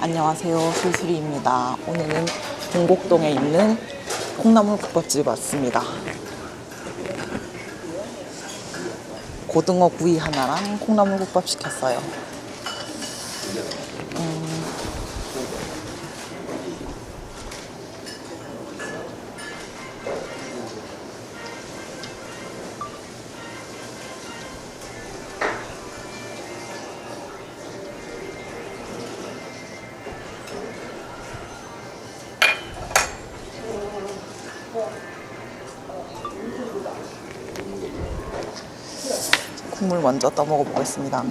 안녕하세요. 술술이입니다. 오늘은 동곡동에 있는 콩나물 국밥집 왔습니다. 고등어 구이 하나랑 콩나물 국밥 시켰어요. 국물 먼저 떠 먹어 보겠습니다.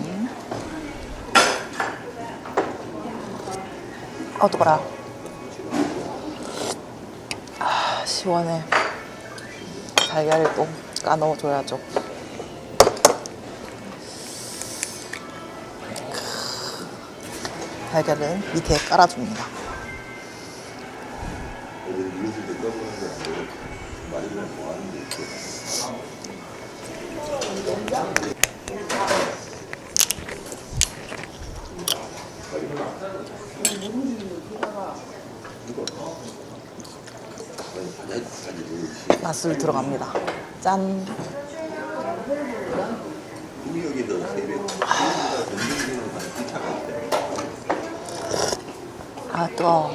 아, 뜨거라. 아, 시원해. 달걀을 또 까넣어줘야죠. 달걀은 밑에 깔아줍니다. 맛술 들어갑니다. 짠. 아, 뜨거워.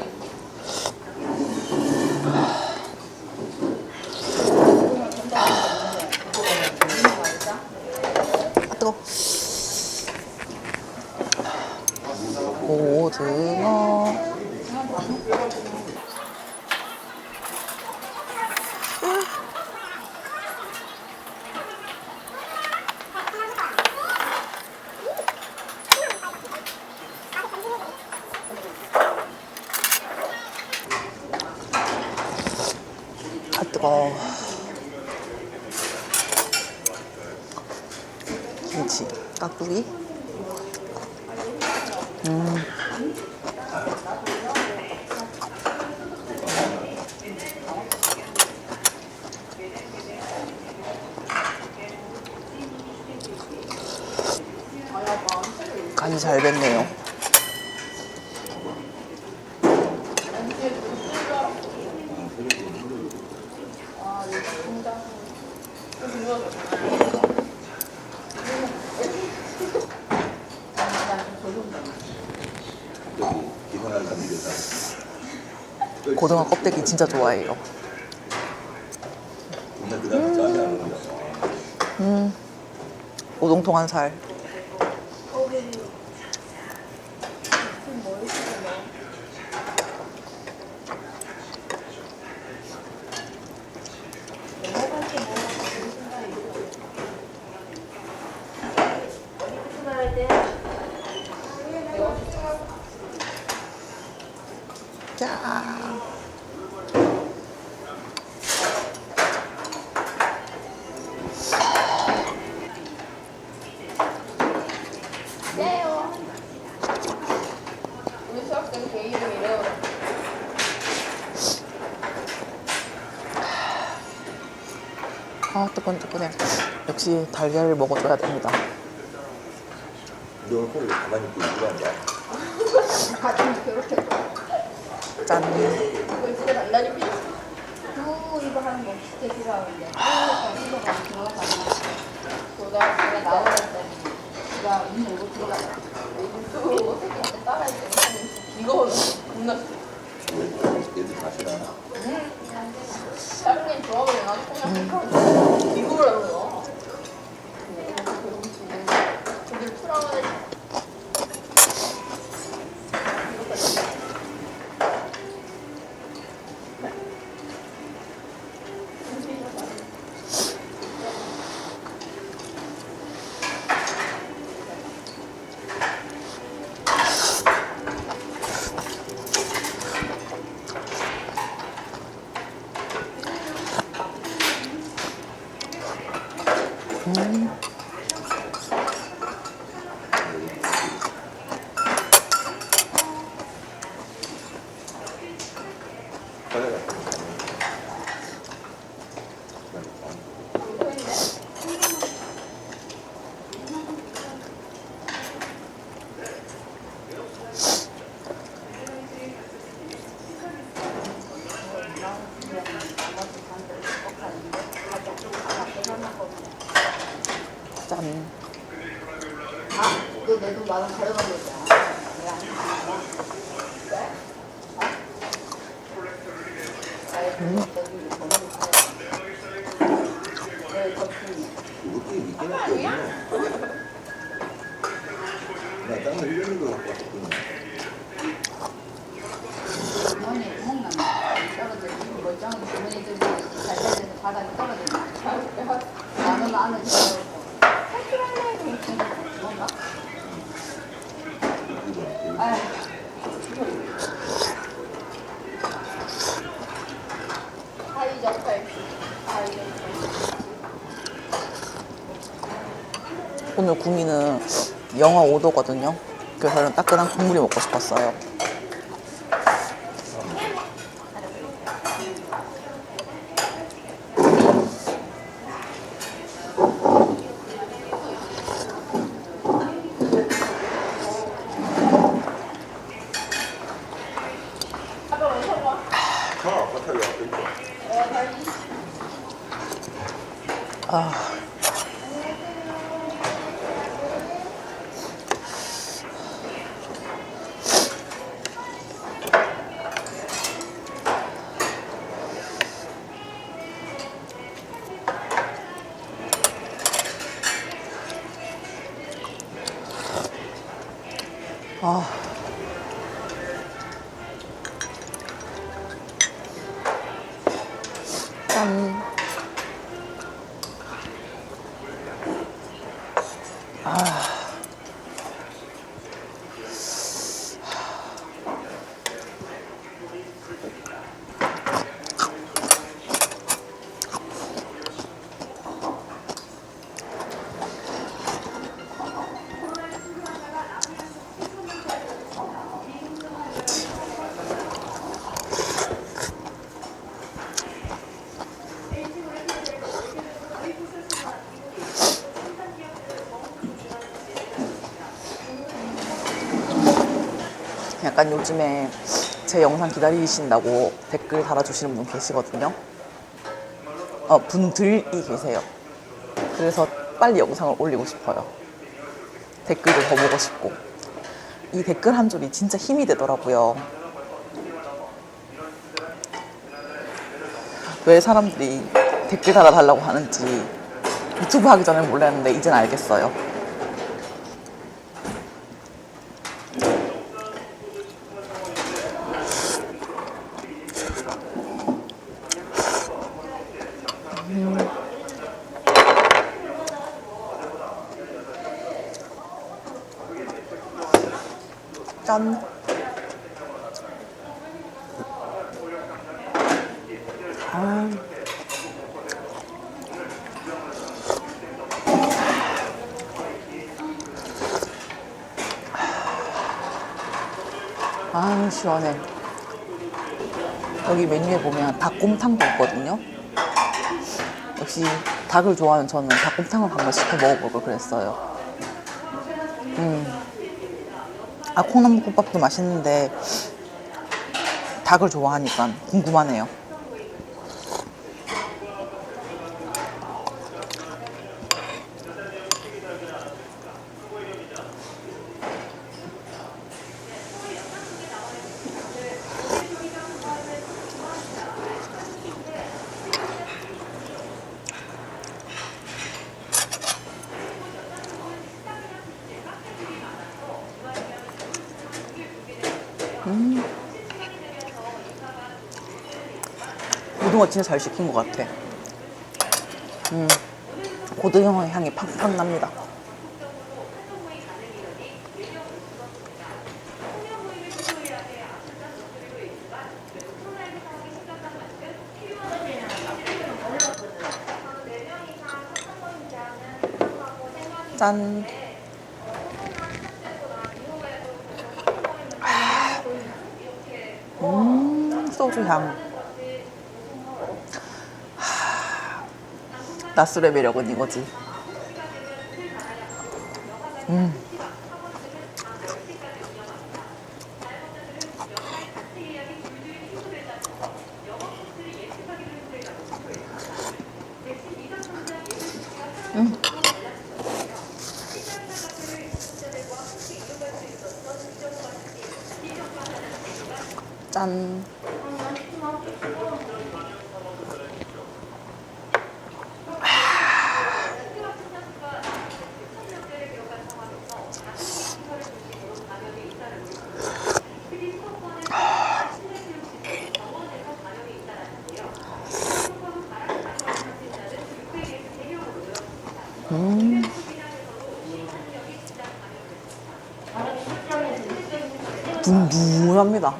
아, 뜨거워. 고등어. 깍두기. 음. 간이 잘 뱄네요. 고등어 껍데기 진짜 좋아해요. 음, 오동통한 살. 자. 우리 수 학생 제 이름이래요. 아, 뜨끈뜨끈해. 역시 달걀을 먹어줘야 됩니다. 너 오늘 가만히 있고 이거 한다. 같이 그렇게 짠. 이거 진짜 단단히 삐. 두 이거 하는 거 진짜 싫어하는데. 아, 이거 가면 들어가잖아. 그러다 제가 나오는 때 제가 이거 이거 들어가. 이거 새끼한테 따라했더니 이거 겁나 얘들 다시 나. 사장님 좋아하면 나도 콩나 아이, 저기 번호를 사야 왜 덕분이? 이것도 있긴 할게 없네. 나 땀을 흘리는 거 같고. 주머니에 구멍 나면 떨어져. 멀쩡한 주머니 들고 잘 살려서 바닥에 떨어졌나? 나는 안에 들어가고. 탈출할래? 그럼 진짜 뭔가? 아휴. 사이좋 탈출. 사이좋 탈출. 오늘 구미는 영하 5도거든요. 그래서 저는 따끈한 국물이 먹고 싶었어요. 아. 약간 요즘에 제 영상 기다리신다고 댓글 달아주시는 분 계시거든요. 어, 분들이 계세요. 그래서 빨리 영상을 올리고 싶어요. 댓글도 더 보고 싶고. 이 댓글 한 줄이 진짜 힘이 되더라고요. 왜 사람들이 댓글 달아달라고 하는지 유튜브 하기 전에 몰랐는데 이젠 알겠어요. 짠. 아. 아, 시원해. 여기 메뉴에 보면 닭곰탕도 있거든요. 역시 닭을 좋아하는 저는 닭곰탕을 한번 시켜 먹어볼 걸 그랬어요. 아, 콩나물국밥도 맛있는데 닭을 좋아하니까 궁금하네요. 우동어 진짜 잘 시킨 것 같아. 음, 고등어 향이 팍팍 납니다. 짠. 소주향 하... 낮술의 매력은 이거지 음. 음. 짠. 둥둥합니다.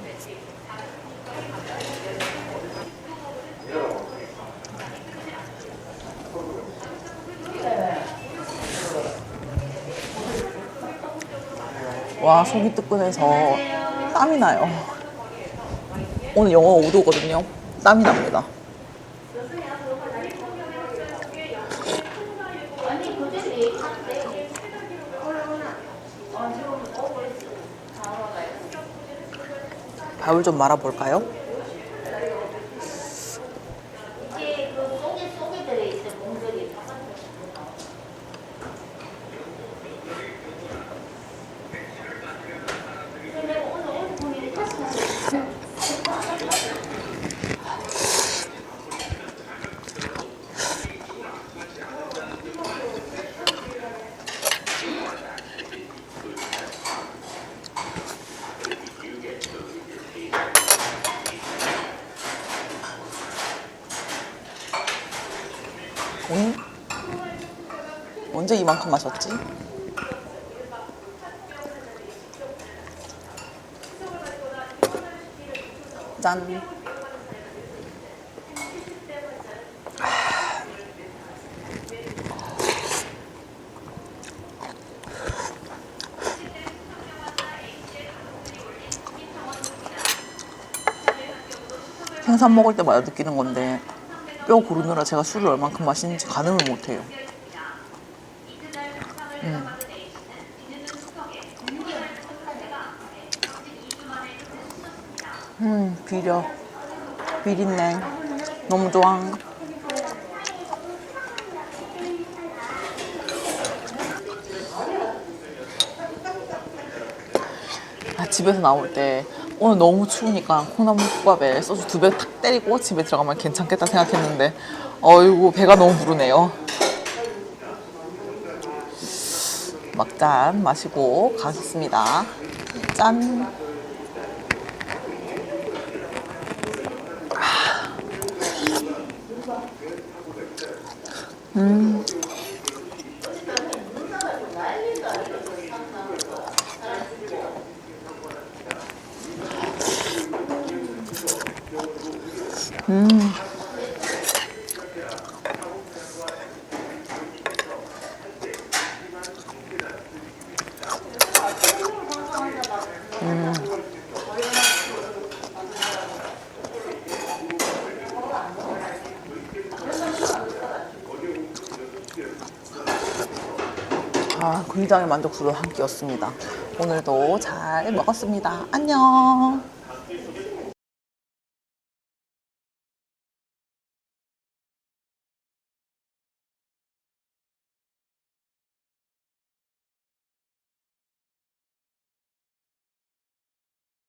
와 속이 뜨끈해서 땀이 나요. 오늘 영어 5도거든요. 땀이 납니다. 밥을 좀 말아볼까요? 이게 그 속에 속에 들어있어 몽돌이 오늘 언제 이만큼 마셨지? 짠. 생선 먹을 때마다 느끼는 건데 뼈 고르느라 제가 술을 얼만큼 마시는지 가늠을 못해요. 음. 음, 비려. 비린내. 너무 좋아. 아, 집에서 나올 때 오늘 너무 추우니까 콩나물국밥에 소주 두 배 탁 때리고 집에 들어가면 괜찮겠다 생각했는데 어이구 배가 너무 부르네요. 막잔 마시고 가겠습니다. 짠. 아, 굉장히 만족스러운 한 끼였습니다. 오늘도 잘 먹었습니다. 안녕.